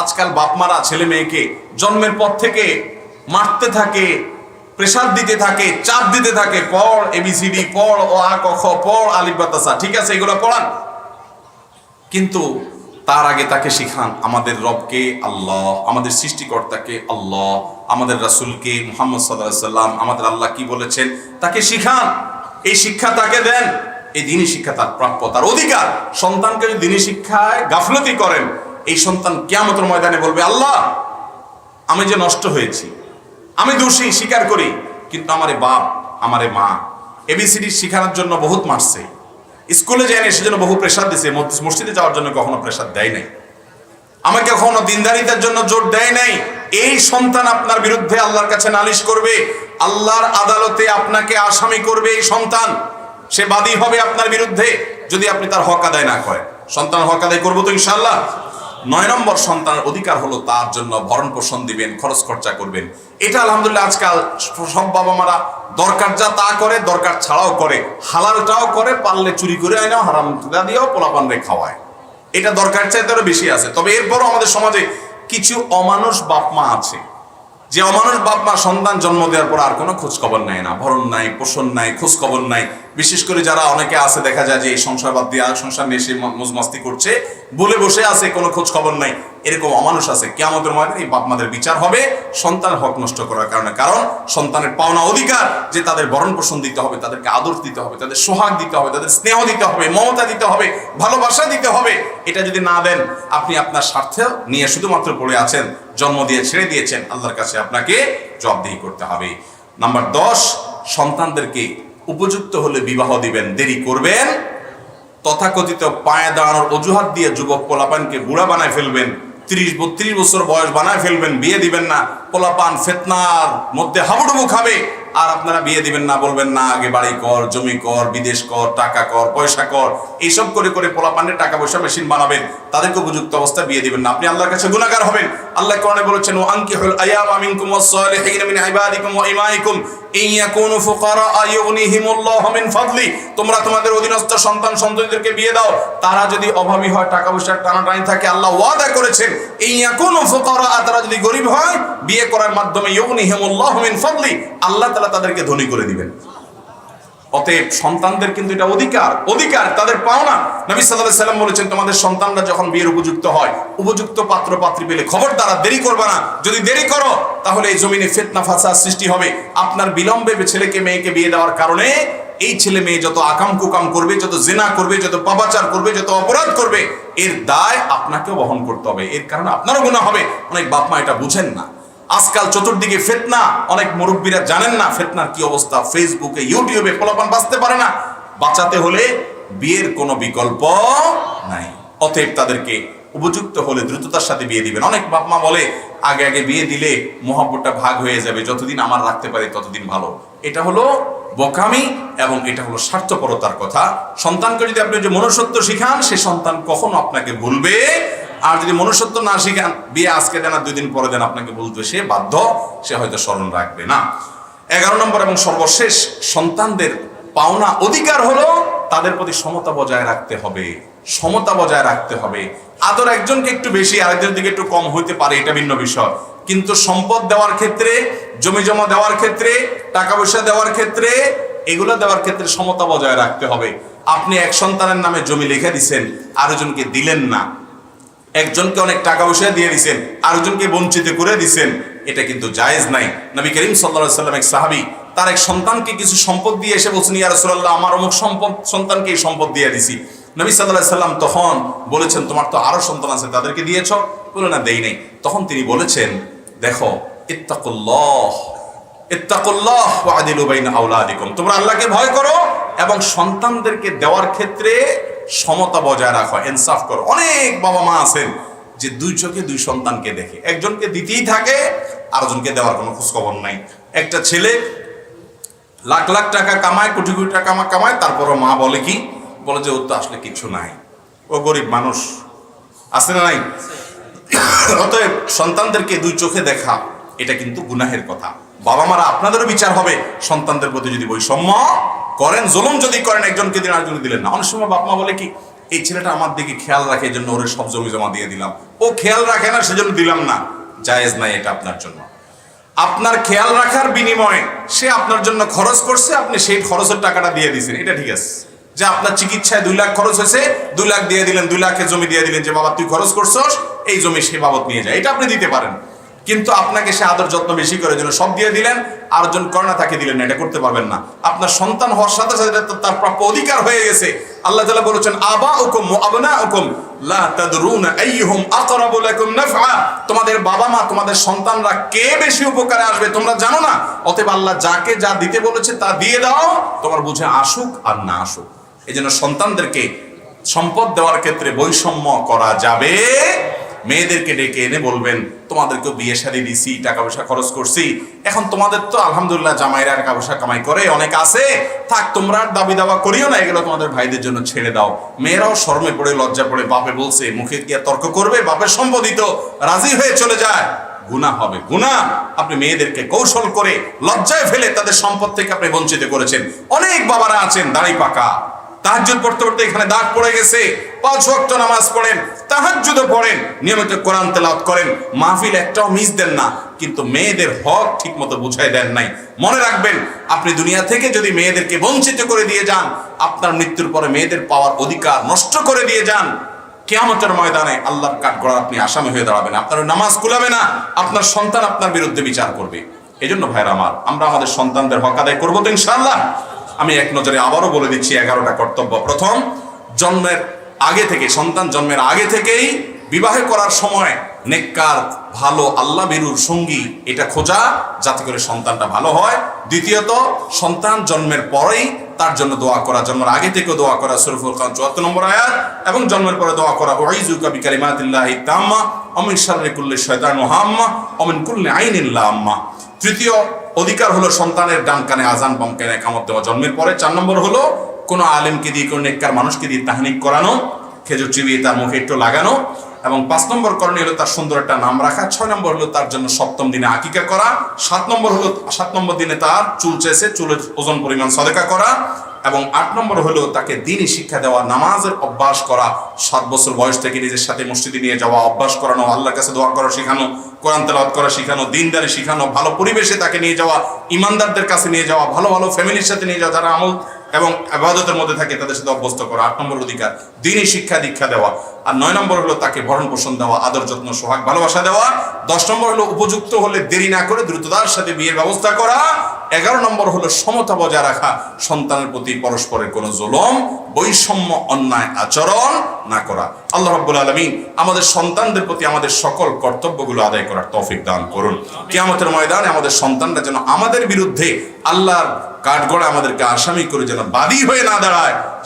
আজকাল বাপমারা ছেলে মেয়েকে জন্মের পর থেকে মারতে থাকে প্রেসার দিতে থাকে, চাপ দিতে থাকে, পড় এবিসিডি পড় ও আ, ক, খ, পড়, আলিফ বাতাসা ঠিক আছে, এগুলো পড়ান। কিন্তু তার আগে তাকে শিখান, আমাদের রবকে আল্লাহ, আমাদের সৃষ্টিকর্তাকে আল্লাহ, আমাদের রাসূলকে মুহাম্মদ আলাইহি সাল্লাম, আমাদের আল্লাহ কি বলেছেন, তাকে শিখান। এই শিক্ষা তাকে দেন। এই দিনই শিক্ষা তার প্রাপ্য, তার অধিকার। সন্তানকে যদি দিনই শিক্ষায় গাফলতি করেন এই সন্তান কিয়ামতের ময়দানে বলবে, আল্লাহ, আমি যে নষ্ট হয়েছি, আমি দোষী, স্বীকার করি, কিন্তু আমারে বাপ, আমারে মা এবিসিডি শেখানোর জন্য বহুত মারছে। স্কুলে যায়নি সেজন্য বহু প্রেশার দিছে মস- মসজিদে যাওয়ার জন্য কখনো প্রেশার দেয় নাই। আমাকে কখনো দিনদারিতার জন্য জোর দেয় নাই। এই সন্তান আপনার বিরুদ্ধে আল্লাহর কাছে নালিশ করবে, আল্লাহর আদালতে আপনাকে আসামি করবে এই সন্তান। সে বাদী হবে আপনার বিরুদ্ধে, যদি আপনি তার হক আদায় না করেন। সন্তান হক আদায় করব তো ইনশাল্লাহ নয় নম্বর সন্তানের অধিকার হলো তার জন্য ভরণ পোষণ দিবেন, খরচ খরচা করবেন। এটা আলহামদুলিল্লাহ আজকাল সব বাবা মারা দরকার যা তা করে, দরকার ছাড়াও করে। হালালটাও করে, পারলে চুরি করে আয় না হারাম দিয়েও পোলাপান রে খাওয়ায়। এটা দরকার চাইতে আরও বেশি আছে। তবে এরপরও আমাদের সমাজে কিছু অমানুষ বাপ মা আছে। যে অমানুষ বাপ মা সন্তান জন্ম দেওয়ার পর আর কোনো খোঁজ খবর নেয় না, ভরণ নাই, পোষণ নাই খোঁজ খবর নাই। বিশেষ করে যারা অনেকে আছে, দেখা যায় যে এই সংসার বাদ দিয়ে আর সংসার নিয়ে সে মজমাস্তি করছে, বলে বসে আছে, কোনো খোঁজ খবর নাই। এরকম অমানুষ আছে কেমতের ময়দানে এই বাপ মাদের বিচার হবে সন্তান হক নষ্ট করার কারণে। কারণ সন্তানের পাওনা অধিকার যে তাদের ভরণ পোষণ দিতে হবে, তাদেরকে আদর দিতে হবে, তাদের সোহাগ দিতে হবে, তাদের স্নেহ দিতে হবে, মমতা দিতে হবে, ভালোবাসা দিতে হবে। এটা যদি না দেন, আপনি আপনার স্বার্থে নিয়ে শুধুমাত্র পড়ে আছেন। জন্ম দিয়ে ছেড়ে দিয়েছেন, আল্লাহর কাছে আপনাকে জবাবদিহি করতে হবে। নাম্বার দশ, সন্তানদেরকে উপযুক্ত হলে বিবাহ দিবেন, দেরি করবেন। তথাকথিত পায়ে দাঁড়ানোর অজুহাত দিয়ে যুবক পোলাপানকে বুড়া বানায় ফেলবেন, তিরিশ বত্রিশ বছর বয়স বানায় ফেলবেন, বিয়ে দিবেন না, পোলাপান ফেতনার মধ্যে হাবুডুবু খাবে। আর আপনারা বিয়ে দিবেন না, বলবেন, না, আগে বাড়ি কর, জমি কর, বিদেশ কর, টাকা কর, পয়সা কর। এইসব করে করে পোলাপানের টাকা পয়সা মেশিন বানাবেন। তাদেরকে উপযুক্ত অবস্থায় বিয়ে দিবেন না। আপনি আল্লাহর কাছে গুণাগার হবেন। আল্লাহ কোরআনে বলেছেন ও আনকিহুল আয়াম মিনকুম ওয়াস-সালিহিন মিন ইবাদিকুম ওয়া ইমাইকুম। ইন ইয়াকুনু ফুকারা মিন ফাদলি। তোমরা তোমাদের অধীনস্থ সন্তান, সন্ততিদেরকে বিয়ে দাও। তারা যদি অভাবী হয়, টাকা পয়সার থাকে, আল্লাহ ওয়াদা করেছেন, ইন ইয়াকুনু ফুকারা তারা যদি গরিব হয়, বিয়ে করার মাধ্যমে ইউগনিহিমুল্লাহু মিন ফাদলি। আল্লাহ তাদেরকে ধনী করে দিবেন। অতএব সন্তানদের কিন্তু এটা অধিকার। অধিকার, তাদের পাওনা। নবী আলাইহি সাল্লাম বলেছেন, তোমাদের সন্তানরা যখন বিয়ের উপযুক্ত হয়, উপযুক্ত পাত্র পাত্রী পেলে খবর দ্বারা দেরি করবে না। যদি দেরি করো, তাহলে এই জমিনে ফিতনা, ফাসাদ সৃষ্টি হবে। আপনার বিলম্বে ছেলেকে, মেয়েকে বিয়ে দেওয়ার কারণে এই ছেলে মেয়ে যত আকাম কুকাম করবে, যত জেনা করবে, যত পাপাচার করবে, যত অপরাধ করবে, এর দায় আপনাকেও বহন করতে হবে। এর কারণে আপনারও গুণা হবে। অনেক বাপ মা এটা বুঝেন না। আজকাল চতুর্দিকে ফেতনা, অনেক মুরব্বীরা জানেন না ফেতনার কি অবস্থা। ফেসবুকে, ইউটিউবে পোলাপান বাঁচতে পারে না। বাঁচাতে হলে বিয়ের কোনো বিকল্প নাই। অতএব তাদেরকে উপযুক্ত হলে দ্রুততার সাথে বিয়ে দিবেন। অনেক বাপ মা বলে, আগে আগে বিয়ে দিলে মহাব্বতটা ভাগ হয়ে যাবে। যতদিন আমার রাখতে পারি ততদিন ভালো। এটা হলো বোকামি এবং এটা হলো স্বার্থপরতার কথা। সন্তানকে যদি আপনি যে মনুষ্যত্ব শিখান, সে সন্তান কখনো আপনাকে ভুলবে আর যদি মনুষ্যত্ব না শিখান, বিয়ে আজকে দেন আর দুই দিন পরে দেন, আপনাকে বলতে সে বাধ্য, সে হয়তো স্মরণ রাখবে না। এগারো নম্বর এবং সর্বশেষ, সন্তানদের পাওনা অধিকার হলো তাদের প্রতি সমতা বজায় রাখতে হবে। সমতা বজায় রাখতে হবে। আদর একজনকে একটু বেশি, আরেকজনের দিকে একটু কম হইতে পারে, এটা ভিন্ন বিষয়। কিন্তু সম্পদ দেওয়ার ক্ষেত্রে, জমি জমা দেওয়ার ক্ষেত্রে, টাকা পয়সা দেওয়ার ক্ষেত্রে, এগুলো দেওয়ার ক্ষেত্রে সমতা বজায় রাখতে হবে। আপনি এক সন্তানের নামে জমি লিখে দিছেন, আরেকজনকে দিলেন না। একজনকে অনেক টাকা পয়সা দিয়ে দিছেন, আরেকজনকে বঞ্চিত করে দিছেন, এটা কিন্তু জায়েজ নাই। নবী করিম সাল্লা সাল্লাম এক সাহাবি, তার এক সন্তানকে কিছু সম্পদ দিয়ে এসে বলছেন, ইয়া রাসূলুল্লাহ, আমার অমুক সম্পদ, সন্তানকে এই সম্পদ দিয়ে দিছি। নবী সাল্লাহ সাল্লাম তখন বলেছেন, তোমার তো আরও সন্তান আছে, তাদেরকে দিয়েছ? বলে, না, দেই নাই। তখন তিনি বলেছেন, দেখো, ইত্তাকুল্লাহ ইত্তাকুল্লাহ আদিলু বাইনা আওলাদিকুম। তোমরা আল্লাহকে ভয় করো এবং সন্তানদেরকে দেওয়ার ক্ষেত্রে সমতা বজায় রাখো, ইনসাফ করো। অনেক বাবা মা আছেন যে দুই চোখে দুই সন্তানকে দেখে। একজনকে দিতেই থাকে, আরেকজনকে দেওয়ার কোনো খোঁজখবর নাই। একটা ছেলে লাখ লাখ টাকা কামায়, কোটি কোটি টাকা কামা কামায়, তারপরও মা বলে কি? বলে যে, ওর তো আসলে কিছু নাই। ও গরিব মানুষ। আছে না নাই? অতএব সন্তানদেরকে দুই চোখে দেখা, এটা কিন্তু গুনাহের কথা। বাবা মারা আপনাদেরও বিচার হবে, সন্তানদের প্রতি যদি বৈষম্য করেন, জুলুম যদি করেন, একজনকে দিন আরেকজনকে দিলেন না। অনেক সময় বাপ মা বলে কি, এই ছেলেটা আমার দিকে খেয়াল রাখে এই জন্য ওর সব জমি জমা দিয়ে দিলাম। ও খেয়াল রাখে না, সেজন্য দিলাম না। জায়েজ নাই এটা আপনার জন্য। আপনার খেয়াল রাখার বিনিময়ে সে আপনার জন্য খরচ করছে, আপনি সেই খরচের টাকাটা দিয়ে দিয়েছেন। এটা ঠিক আছে। যে আপনার চিকিৎসায় দুই লাখ খরচ হয়েছে, দুই লাখ দিয়ে দিলেন, দুই লাখের জমি দিয়ে দিলেন, যে বাবা তুই খরচ করছস, এই জমি সে বাবদ নিয়ে যায়। এটা আপনি দিতে পারেন। কিন্তু আপনাকে সে আদর যত্ন বেশি করে জন্য সব দিয়ে দিলেন আর জন করে না তাকে দিলেন এটা করতে পারবেন না। আপনার সন্তান হওয়ার সাথে সাথে তার প্রাপ্য অধিকার হয়ে গেছে। আল্লাহ তাআলা বলেছেন আবা উকুম আবনা নাফআ। তোমাদের বাবা মা, তোমাদের সন্তানরা কে বেশি উপকারে আসবে তোমরা জানো না। অতএব আল্লাহ যাকে যা দিতে বলেছে তা দিয়ে দাও, তোমার বুঝে আসুক আর না আসুক। এই জন্য সন্তানদেরকে সম্পদ দেওয়ার ক্ষেত্রে বৈষম্য করা যাবে মেয়েদেরকে ডেকে এনে বলবেন তোমাদেরকে বিয়ে শাদী দিছি টাকা পয়সা খরচ করছি। এখন তোমাদের তো আলহামদুলিল্লাহ জামাইরা টাকা পয়সা কামাই করে, অনেক আছে। থাক, তোমরা আর দাবি দাবা করিও না, এগুলো তোমাদের ভাইদের জন্য ছেড়ে দাও। মেয়েরাও শর্মে পড়ে, লজ্জা পড়ে, বাপে বলছে, মুখে আর তর্ক করবে? বাপের সম্বোধিত রাজি হয়ে চলে যায়। গুণা হবে গুণা আপনি মেয়েদেরকে কৌশল করে লজ্জায় ফেলে তাদের সম্পদ থেকে আপনি বঞ্চিত করেছেন। অনেক বাবারা আছেন, দাড়ি পাকা। তাহাজ্জুদ পড়তে পড়তে এখানে দাগ পড়ে গেছে। পাঁচ ওয়াক্ত নামাজ পড়েন, তাহাজ্জুদও পড়েন, নিয়মিত কোরআন তেলাওয়াত করেন। মাহফিল একটাও মিস দেন না, কিন্তু মেয়েদের হক ঠিকমতো বুঝাই দেন নাই। মনে রাখবেন, আপনি দুনিয়া থেকে যদি মেয়েদেরকে বঞ্চিত করে দিয়ে যান, আপনার মৃত্যুর পরে মেয়েদের পাওয়ার অধিকার নষ্ট করে দিয়ে যান, কেয়ামতের ময়দানে আল্লাহর কাঠগড়া আপনি আসামি হয়ে দাঁড়াবেন। আপনার নামাজ কুলাবে না, আপনার সন্তান আপনার বিরুদ্ধে বিচার করবে। এই জন্য ভাইরা আমার, আমরা আমাদের সন্তানদের হক আদায় করব তো ইনশাআল্লাহ। আমি এক নজরে আবারও বলে দিচ্ছি, এগারোটা কর্তব্য। প্রথম, জন্মের আগে থেকে, সন্তান জন্মের আগে থেকেই বিবাহ করার সময় নেককার, ভালো, আল্লাহ বেরুর সঙ্গী এটা খোঁজা, যাতে করে সন্তানটা ভালো হয়। দ্বিতীয়ত, সন্তান জন্মের পরেই তার জন্য দোয়া করা, জন্মের আগে থেকেও দোয়া করা সরফুল খান চুয়াত্তর নম্বর আয়াত, এবং জন্মের পরে দোয়া করা ওয়াইজুকা বিকালিমাতিল্লাহি তাম্মা, অমিন শাররি কুল্লি শয়তান মুহাম্মা অমিন কুল্লি আইনিল্লাহ আম্মা তৃতীয় অধিকার হলো সন্তানের ডান কানে আজান বাম কানে কামত দেওয়া। জন্মের পরে চার নম্বর হলো কোনো আলেমকে দিয়ে, কোনো নেককার মানুষকে দিয়ে তাহানিক করানো, খেজুর চিবিয়ে তার মুখে একটু লাগানো এবং পাঁচ নম্বর করণীয় হলো তার সুন্দর একটা নাম রাখা, ছয় নম্বর হলো তার জন্য সপ্তম দিনে আকিকা করা, সাত নম্বর হলো, সাত নম্বর দিনে তার চুল চেয়েছে চুলের ওজন পরিমাণ সদেকা করা এবং আট নম্বর হলো তাকে দিনই শিক্ষা দেওয়া, নামাজের অভ্যাস করা, সাত বছর বয়স থেকে নিজের সাথে মসজিদে নিয়ে যাওয়া, অভ্যাস করানো, আল্লাহর কাছে দোয়া করা শেখানো, কোরআন তেলাওয়াত করা শেখানো, দিনদারি শেখানো, ভালো পরিবেশে তাকে নিয়ে যাওয়া, ইমানদারদের কাছে নিয়ে যাওয়া, ভালো ভালো ফ্যামিলির সাথে নিয়ে যাওয়া, যারা আমল এবং আবাদতের মধ্যে থাকে তাদের সাথে অভ্যস্ত করা, আট নম্বর অধিকার, দিনই শিক্ষা দীক্ষা দেওয়া, আর নয় নম্বর হলো তাকে ভরণ পোষণ দেওয়া, আদর যত্ন, সোহাগ ভালোবাসা দেওয়া, দশ নম্বর হলো উপযুক্ত হলে দেরি না করে দ্রুততার সাথে বিয়ের ব্যবস্থা করা, এগারো নম্বর হলো সমতা বজায় রাখা, সন্তানের প্রতি পরস্পরের কোনো জুলম, বৈষম্য, অন্যায় আচরণ না করা। আল্লাহ রাব্বুল আলামিন আমাদের সন্তানদের প্রতি আমাদের সকল কর্তব্যগুলো আদায় করার তৌফিক দান করুন। কিয়ামতের ময়দানে আমাদের সন্তানরা যেন আমাদের বিরুদ্ধে আল্লাহর কাঠগড়ে আমাদেরকে আসামি করে যেন বাদী হয়ে না দাঁড়ায়।